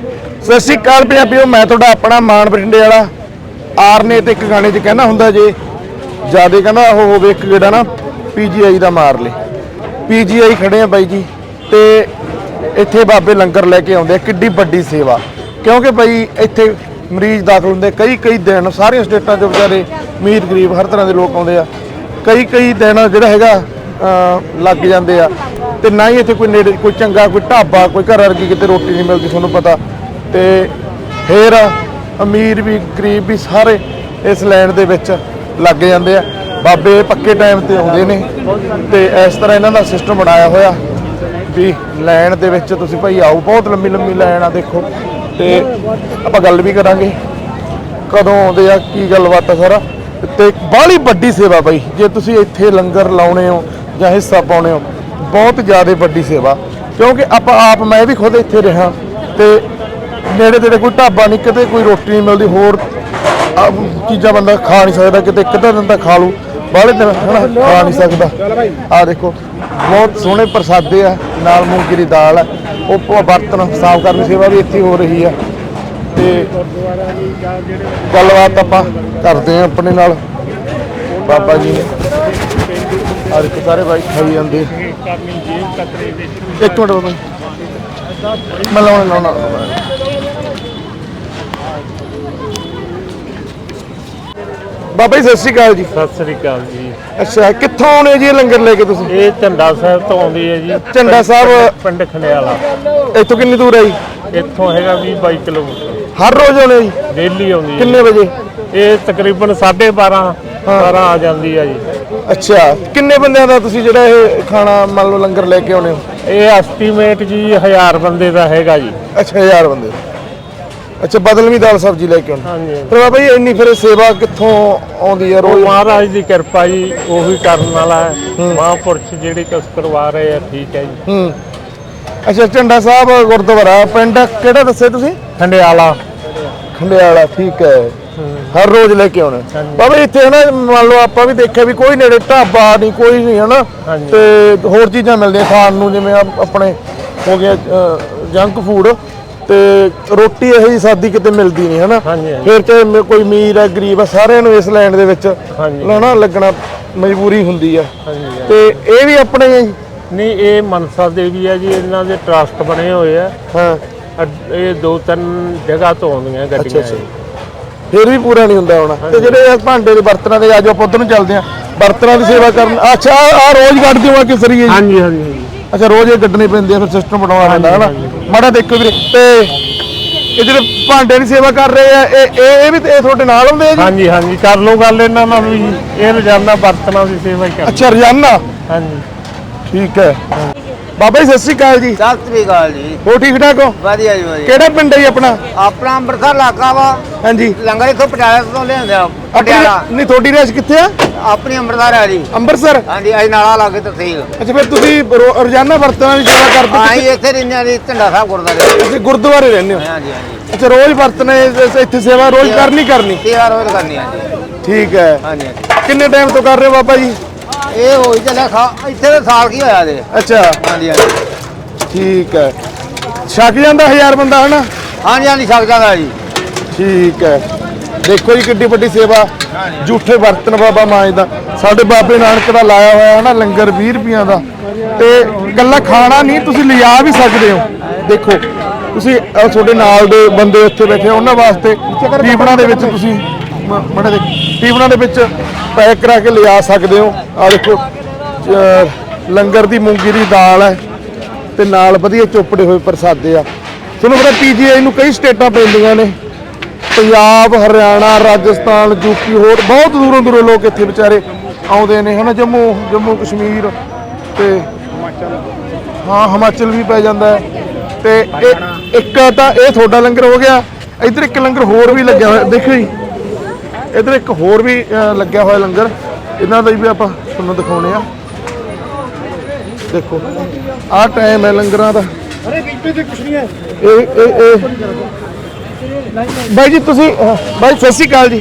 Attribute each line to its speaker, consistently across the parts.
Speaker 1: ਸਤਿ ਸ਼੍ਰੀ ਅਕਾਲ ਪੰਜਾਬੀਓ, ਮੈਂ ਤੁਹਾਡਾ ਆਪਣਾ ਮਾਨ ਬਠਿੰਡੇ ਵਾਲਾ। ਆਰਨੇ ਤੇ ਇੱਕ ਗਾਣੇ 'ਚ ਕਹਿੰਦਾ ਹੁੰਦਾ ਜੇ, ਜਿਆਦੇ ਕਹਿੰਦਾ ਉਹ ਹੋਵੇ ਇੱਕ ਗੇੜਾ ਨਾ ਪੀਜੀਆਈ ਦਾ ਮਾਰ ਲੇ। ਪੀਜੀਆਈ ਖੜੇ ਆ ਬਾਈ ਜੀ, ਤੇ ਇੱਥੇ ਬਾਬੇ ਲੰਗਰ ਲੈ ਕੇ ਆਉਂਦੇ ਆ, ਕਿੱਡੀ ਵੱਡੀ ਸੇਵਾ। ਕਿਉਂਕਿ ਬਾਈ ਇੱਥੇ ਮਰੀਜ਼ ਦਾਖਲ ਹੁੰਦੇ ਕਈ ਕਈ ਦਿਨ ਸਾਰੀਆਂ ਸਟੇਟਾਂ 'ਚ ਵਿਚਾਰੇ ਅਮੀਰ ਗਰੀਬ ਹਰ ਤਰ੍ਹਾਂ ਦੇ ਲੋਕ ਆਉਂਦੇ ਆ। ਕਈ ਕਈ ਦਿਨ ਜਿਹੜਾ ਹੈਗਾ ਲੱਗ ਜਾਂਦੇ ਆ। ਤੇ ਨਾ ਹੀ ਇੱਥੇ ਕੋਈ ਨੇੜੇ, ਕੋਈ ਚੰਗਾ, ਕੋਈ ਢਾਬਾ, ਕੋਈ ਘਰ ਵਰਗੀ ਕਿਤੇ ਰੋਟੀ ਨਹੀਂ ਮਿਲਦੀ, ਤੁਹਾਨੂੰ ਪਤਾ। ਤੇ ਫੇਰ ਅਮੀਰ ਵੀ, ਗਰੀਬ ਵੀ ਸਾਰੇ ਇਸ ਲਾਈਨ ਦੇ ਵਿੱਚ ਲੱਗ ਜਾਂਦੇ ਆ। ਬਾਬੇ ਪੱਕੇ ਟਾਈਮ ਤੇ ਆਉਂਦੇ ਨੇ। ਤੇ ਇਸ ਤਰ੍ਹਾਂ ਇਹਨਾਂ ਦਾ ਸਿਸਟਮ ਬਣਾਇਆ ਹੋਇਆ ਵੀ ਲੈਣ ਦੇ ਵਿੱਚ ਤੁਸੀਂ ਭਾਈ ਆਓ, ਬਹੁਤ ਲੰਮੀ ਲੰਮੀ ਲਾਈਨ ਆ, ਦੇਖੋ। ਤੇ ਆਪਾਂ ਗੱਲ ਵੀ ਕਰਾਂਗੇ। ਕਦੋਂ ਆਉਂਦੇ ਆ, ਕੀ ਗੱਲਬਾਤ ਆ ਸਾਰਾ। ਤੇ ਬਾਹਲੀ ਵੱਡੀ ਸੇਵਾ ਭਾਈ ਜੇ ਤੁਸੀਂ ਇੱਥੇ ਲੰਗਰ ਲਾਉਣੇ ਹੋ ਜਾਂ ਹਿੱਸਾ ਪਾਉਣੇ ਹੋ ਬਹੁਤ ਜ਼ਿਆਦਾ ਵੱਡੀ ਸੇਵਾ, ਕਿਉਂਕਿ ਆਪਾਂ ਆਪ, ਮੈਂ ਵੀ ਖੁਦ ਇੱਥੇ ਰਿਹਾ ਤੇ ਨੇੜੇ ਤੇੜੇ ਕੋਈ ਢਾਬਾ ਨਹੀਂ, ਕਿਤੇ ਕੋਈ ਰੋਟੀ ਨਹੀਂ ਮਿਲਦੀ, ਹੋਰ ਚੀਜ਼ਾਂ ਬੰਦਾ ਖਾ ਨਹੀਂ ਸਕਦਾ, ਕਿਤੇ ਇੱਕ ਅੱਧਾ ਦਿਨ ਤਾਂ ਖਾ ਲੂ ਬਾਹਲੇ ਦਿਨ ਹਨਾ, ਖਾ ਨਹੀਂ ਸਕਦਾ। ਆਹ ਦੇਖੋ, ਬਹੁਤ ਸੋਹਣੇ ਪ੍ਰਸਾਦੇ ਆ, ਨਾਲ ਮੂੰਗੀ ਦੀ ਦਾਲ ਆ, ਉਹ ਬਰਤਨ ਸਾਫ਼ ਕਰਨ ਦੀ ਸੇਵਾ ਵੀ ਇੱਥੇ ਹੋ ਰਹੀ ਆ। ਤੇ ਗੱਲਬਾਤ ਆਪਾਂ ਕਰਦੇ ਆ ਆਪਣੇ ਨਾਲ, ਬਾਬਾ ਜੀ ਨੇ। ਅੱਜ ਇੱਕ ਸਾਰੇ ਬਾਈ ਖਾਈ ਜਾਂਦੇ। ਆ। ਇੱਕ ਮਿੰਟ ਜੀ। ਮੈਂ ਲਾਉਣਾ ਲਾਉਣਾ ਬਾਬਾ ਜੀ ਸਤਿ ਸ਼੍ਰੀ ਅਕਾਲ ਜੀ।
Speaker 2: ਸਤਿ ਸ੍ਰੀ ਅਕਾਲ ਜੀ।
Speaker 1: ਅੱਛਾ ਕਿੱਥੋਂ ਆਉਣੇ ਜੀ ਇਹ ਲੰਗਰ ਲੈ ਕੇ ਤੁਸੀਂ?
Speaker 2: ਇਹ ਝੰਡਾ ਸਾਹਿਬ ਤੋਂ ਆਉਂਦੀ ਹੈ ਜੀ।
Speaker 1: ਝੰਡਾ ਸਾਹਿਬ
Speaker 2: ਪਿੰਡ ਖੰਡਿਆਲਾ
Speaker 1: ਇੱਥੋਂ ਕਿੰਨੀ ਦੂਰ ਹੈ ਜੀ?
Speaker 2: ਇੱਥੋਂ ਹੈਗਾ 20 22 ਕਿਲੋਮੀਟਰ।
Speaker 1: ਹਰ ਰੋਜ਼ ਆਉਣੇ ਜੀ?
Speaker 2: ਡੇਲੀ ਆਉਂਦੀ ਹੈ
Speaker 1: ਕਿੰਨੇ ਵਜੇ?
Speaker 2: ਇਹ ਤਕਰੀਬਨ 12:30 12 ਆ ਜਾਂਦੀ ਹੈ ਜੀ।
Speaker 1: ਅੱਛਾ ਕਿੰਨੇ ਬੰਦਿਆਂ ਦਾ ਤੁਸੀਂ ਜਿਹੜਾ ਇਹ ਖਾਣਾ ਮੰਨ ਲਓ ਲੰਗਰ ਲੈ ਕੇ ਆਉਣੇ ਹੋ?
Speaker 2: ਇਹ ਐਸਟੀਮੇਟ ਜੀ 1000 ਬੰਦੇ ਦਾ ਹੈਗਾ ਜੀ।
Speaker 1: ਅੱਛਾ 1000 ਬੰਦੇ। ਅੱਛਾ ਬਦਲਵੀਂ ਦਾਲ ਸਬਜ਼ੀ ਲੈ ਕੇ ਆਉਣੀ
Speaker 2: ਹਾਂਜੀ।
Speaker 1: ਫਿਰ ਬਾਬਾ ਜੀ ਇੰਨੀ ਫਿਰ ਸੇਵਾ ਕਿੱਥੋਂ ਆਉਂਦੀ ਹੈ
Speaker 2: ਉਹ
Speaker 1: ਰੋਜ਼
Speaker 2: ਮਹਾਰਾਜ ਦੀ ਕਿਰਪਾ ਜੀ ਉਹੀ ਕਰਨ ਵਾਲਾ ਹੈ। ਮਹਾਂਪੁਰਸ਼ ਜਿਹੜੇ ਕੁਛ ਕਰਵਾ ਰਹੇ ਆ ਠੀਕ ਹੈ ਜੀ।
Speaker 1: ਹੂੰ। ਅੱਛਾ ਝੰਡਾ ਸਾਹਿਬ ਗੁਰਦੁਆਰਾ ਪਿੰਡ ਕਿਹੜਾ ਦੱਸਿਆ ਤੁਸੀਂ?
Speaker 2: ਖੰਡਿਆਲਾ।
Speaker 1: ਖੰਡਿਆਲਾ ਠੀਕ ਹੈ। ਹਰ ਰੋਜ਼ ਲੈ ਕੇ ਆਉਣਾ। ਬਾਬਾ ਇੱਥੇ ਨਾ ਮੰਨ ਲਓ ਆਪਾਂ ਵੀ ਦੇਖਿਆ ਵੀ ਕੋਈ ਨੇੜੇ ਢਾਬਾ ਨਹੀਂ ਕੋਈ ਨਹੀਂ ਹਨਾ। ਤੇ ਹੋਰ ਚੀਜ਼ਾਂ ਮਿਲਦੀਆਂ ਖਾਣ ਨੂੰ ਜਿਵੇਂ ਆਪ- ਆਪਣੇ ਹੋ ਗਿਆ ਜੰਕ ਫੂਡ ਤੇ ਰੋਟੀ ਇਹੋ ਜੀ ਸਾਦੀ ਕਿਤੇ ਮਿਲਦੀ ਨਹੀਂ ਹਨਾ। ਫਿਰ ਮ- ਕੋਈ ਅਮੀਰ ਹੈ ਗਰੀਬ ਹੈ ਸਾਰਿਆਂ ਨੂੰ ਇਸ ਲਾਈਨ ਦੇ ਵਿੱਚ। ਹਨਾ ਲੱਗਣਾ ਮਜਬੂਰੀ ਹੁੰਦੀ ਆ। ਤੇ ਇਹ ਵੀ ਆਪਣੇ
Speaker 2: ਨਹੀਂ ਇਹ ਮਨਸਾ ਦੇਵੀ ਹੈ ਜੀ ਇਹਨਾਂ ਦੇ ਟਰਸਟ ਬਣੇ ਹੋਏ ਆ।
Speaker 1: ਹਾਂ।
Speaker 2: ਅਡ- ਇਹ ਦੋ ਤਿੰਨ ਜਗ੍ਹਾ ਤੋਂ ਆਉਂਦੀਆਂ ਗੱਡੀਆਂ
Speaker 1: ਅੱਛਾ।
Speaker 2: ਜੀ
Speaker 1: ਫਿਰ ਵੀ ਪੂਰਾ ਨਹੀਂ ਹੁੰਦਾ ਹੋਣਾ। ਤੇ ਜਿਹੜੇ ਇਹ ਭਾਂਡੇ ਦੇ ਬਰਤਨਾਂ ਦੇ ਆਜੋ ਆਪਾਂ ਉਧਰ ਨੂੰ ਚੱਲਦੇ ਆ ਬਰਤਨਾਂ ਦੀ ਸੇਵਾ ਕਰਨ ਅੱਛਾ ਆ ਰੋਜ਼ ਕੱਢ ਦਿਓ ਆ ਕਿਸਰੀਏ ਜੀ?
Speaker 2: ਹਾਂਜੀ ਹਾਂਜੀ ਹਾਂਜੀ।
Speaker 1: ਅੱਛਾ ਰੋਜ਼ ਇਹ ਕੱਢਣੇ ਪੈਂਦੇ ਆ ਫਿਰ ਸਿਸਟਮ ਬਣਾਉਣਾ ਪੈਂਦਾ ਹਨਾ? ਮਾੜਾ ਦੇਖੋ ਵੀਰੇ ਤੇ ਇਹ ਜਿਹੜੇ ਭਾਂਡੇ ਦੀ ਸੇਵਾ ਕਰ ਰਹੇ ਆ ਇਹ ਇਹ ਇਹ ਵੀ ਤੇ ਇਹ ਤੁਹਾਡੇ ਨਾਲ ਆਉਂਦੇ ਆ ਜੀ?
Speaker 2: ਹਾਂਜੀ ਹਾਂਜੀ ਕਰ ਲਓ ਗੱਲ ਇਹਨਾਂ ਨਾਲ ਵੀ। ਇਹ ਰੋਜ਼ਾਨਾ ਬਰਤਨਾਂ ਦੀ ਸੇਵਾ ਹੀ ਕਰਦੇ।
Speaker 1: ਅੱਛਾ ਰੋਜ਼ਾਨਾ?
Speaker 2: ਹਾਂਜੀ।
Speaker 1: ਠੀਕ ਹੈ। ਬਾਬਾ ਜੀ ਸਤਿ ਸ਼੍ਰੀ ਅਕਾਲ ਜੀ।
Speaker 3: ਸਤਿ ਸ੍ਰੀ ਅਕਾਲ ਜੀ।
Speaker 1: ਹੋ ਠੀਕ ਠਾਕ ਹੋ?
Speaker 3: ਵਧੀਆ ਜੀ ਵਧੀਆ।
Speaker 1: ਕਿਹੜਾ ਪਿੰਡ ਹੈ ਜੀ ਆਪਣਾ?
Speaker 3: ਆਪਣਾ ਅੰਮ੍ਰਿਤਸਰ ਇਲਾਕਾ ਵਾ।
Speaker 1: ਹਾਂਜੀ।
Speaker 3: ਲੰਗਰ ਇਥੋਂ ਪਟਿਆਲੇ ਤੋਂ ਲਿਆਂਦੇ ਆ ਪਟਿਆਲਾ।
Speaker 1: ਨਹੀਂ ਤੁਹਾਡੀ ਰੈਸ਼ ਕਿੱਥੇ ਆ?
Speaker 3: ਆਪਣੀ ਅੰਮ੍ਰਿਤਸਰ ਆ ਜੀ।
Speaker 1: ਅੰਮ੍ਰਿਤਸਰ?
Speaker 3: ਹਾਂਜੀ ਅਸੀਂ ਨਾਲਾ ਲਾਗੇ ਤਹਿਸੀਲ।
Speaker 1: ਅੱਛਾ ਫਿਰ ਤੁਸੀਂ ਰੋਜ਼ਾਨਾ ਬਰਤਨਾਂ ਦੀ ਸੇਵਾ ਕਰਦੇ
Speaker 3: ਆਈ ਇੱਥੇ ਰਹਿੰਦੇ ਆ ਜੀ ਝੰਡਾ ਸਾਹਿਬ ਗੁਰਦੁਆਰੇ।
Speaker 1: ਤੁਸੀਂ ਗੁਰਦੁਆਰੇ ਰਹਿੰਦੇ ਹੋ?
Speaker 3: ਹਾਂਜੀ ਹਾਂਜੀ।
Speaker 1: ਅੱਛਾ ਰੋਜ਼ ਵਰਤਨੇ ਇਸ- ਇੱਥੇ ਸੇਵਾ ਰੋਜ਼ ਕਰਨੀ ਕਰਨੀ?
Speaker 3: ਸੇਵਾ ਰੋਜ਼ ਕਰਨੀ ਆ ਜੀ
Speaker 1: ਠੀਕ ਹੈ।
Speaker 3: ਹਾਂਜੀ ਹਾਂਜੀ।
Speaker 1: ਕਿੰਨੇ ਟਾਈਮ ਤੋਂ ਕਰ ਰਹੇ ਹੋ ਬਾਬਾ ਜੀ?
Speaker 3: ਇਹ ਹੋਈ ਚੱਲਿਆ ਸਾ- ਇੱਥੇ ਤਾਂ ਸਾਲ ਕੀ ਹੋਇਆ ਦੇ
Speaker 1: ਅੱਛਾ।
Speaker 3: ਹਾਂਜੀ ਹਾਂਜੀ।
Speaker 1: ਠੀਕ ਹੈ। ਛਕ ਜਾਂਦਾ ਹਜ਼ਾਰ ਬੰਦਾ ਹਨਾ?
Speaker 3: ਹਾਂਜੀ ਹਾਂਜੀ ਛਕ ਜਾਂਦਾ ਜੀ।
Speaker 1: ਠੀਕ ਹੈ। ਦੇਖੋ ਜੀ ਕਿੱਡੀ ਵੱਡੀ ਸੇਵਾ। ਝੂਠੇ ਬਰਤਨ ਬਾਬਾ ਮਾਜ ਦਾ। ਸਾਡੇ ਬਾਬੇ ਨਾਨਕ ਦਾ ਲਾਇਆ ਹੋਇਆ ਹੈ ਨਾ ਲੰਗਰ 20 ਰੁਪਈਆਂ ਦਾ। ਤੇ ਗੱਲਾਂ ਖਾਣਾ ਨਹੀਂ ਤੁਸੀਂ ਲਿਜਾ ਵੀ ਸਕਦੇ ਹੋ। ਦੇਖੋ ਤੁਸੀਂ ਤੁਹਾਡੇ ਨਾਲ ਦੇ ਬੰਦੇ ਇੱਥੇ ਬੈਠੇ ਉਹਨਾਂ ਵਾਸਤੇ ਟੀਫਨਾਂ ਦੇ ਵਿੱਚ ਤੁਸੀਂ? ਮੜੇ ਦੇ ਟੀਫਨਾਂ ਦੇ ਵਿੱਚ ਪੈਕ ਕਰਾ ਕੇ ਲਿਜਾ ਸਕਦੇ ਹੋ? ਆ ਦੇਖੋ ਲੰਗਰ ਦੀ ਮੂੰਗੀ ਦੀ ਦਾਲ ਹੈ ਤੇ ਨਾਲ ਵਧੀਆ ਚੋਪੜੇ ਹੋਏ ਪ੍ਰਸਾਦੇ ਆ। ਤੁਹਾਨੂੰ ਪਤਾ ਪੀਜੀਆਈ ਨੂੰ ਕਈ ਸਟੇਟਾਂ ਪੈਂਦੀਆਂ ਨੇ। ਪੰਜਾਬ, ਹਰਿਆਣਾ, ਰਾਜਸਥਾਨ ਯੂਪੀ ਹੋਰ ਬਹੁਤ ਦੂਰੋਂ ਦੂਰੋਂ ਲੋਕ ਇੱਥੇ ਵਿਚਾਰੇ ਆਉਂਦੇ ਨੇ, ਹਨਾ ਜੰਮੂ ਜੰਮੂ ਕਸ਼ਮੀਰ ਤੇ ਹਾਂ, ਹਿਮਾਚਲ ਵੀ ਪੈ ਜਾਂਦਾ ਹੈ। ਤੇ ਇੱਕ ਤਾਂ ਇਹ ਤੁਹਾਡਾ ਲੰਗਰ ਹੋ ਗਿਆ, ਇੱਧਰ ਇੱਕ ਲੰਗਰ ਹੋਰ ਵੀ ਲੱਗਿਆ ਹੋਇਆ ਦੇਖੋ ਜੀ। ਇੱਧਰ ਇੱਕ ਹੋਰ ਵੀ ਲੱਗਿਆ ਹੋਇਆ ਲੰਗਰ। ਇਹਨਾਂ ਦਾ ਵੀ ਆਪਾਂ ਤੁਹਾਨੂੰ ਦਿਖਾਉਣੇ ਆ। ਦੇਖੋ ਆਹ ਟਾਈਮ ਹੈ ਲੰਗਰਾਂ ਦਾ। ਅਰੇ ਕਿਤੇ ਤੇ ਕੁਛ ਨਹੀਂ ਹੈ। ਇਹ ਇਹ ਇਹ। ਬਾਈ ਜੀ ਤੁਸੀਂ ਬਾਈ ਸਤਿ ਸ਼੍ਰੀ ਅਕਾਲ ਜੀ।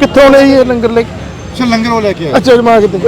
Speaker 1: ਕਿੱਥੋਂ ਨੇ ਜੀ ਇਹ ਲੰਗਰ ਲੈ ਕੇ?
Speaker 4: ਅੱਛਾ ਲੰਗਰ ਉਹ ਲੈ ਕੇ ਆਏ।
Speaker 1: ਅੱਛਾ ਜਮਾ ਕਿਤੇ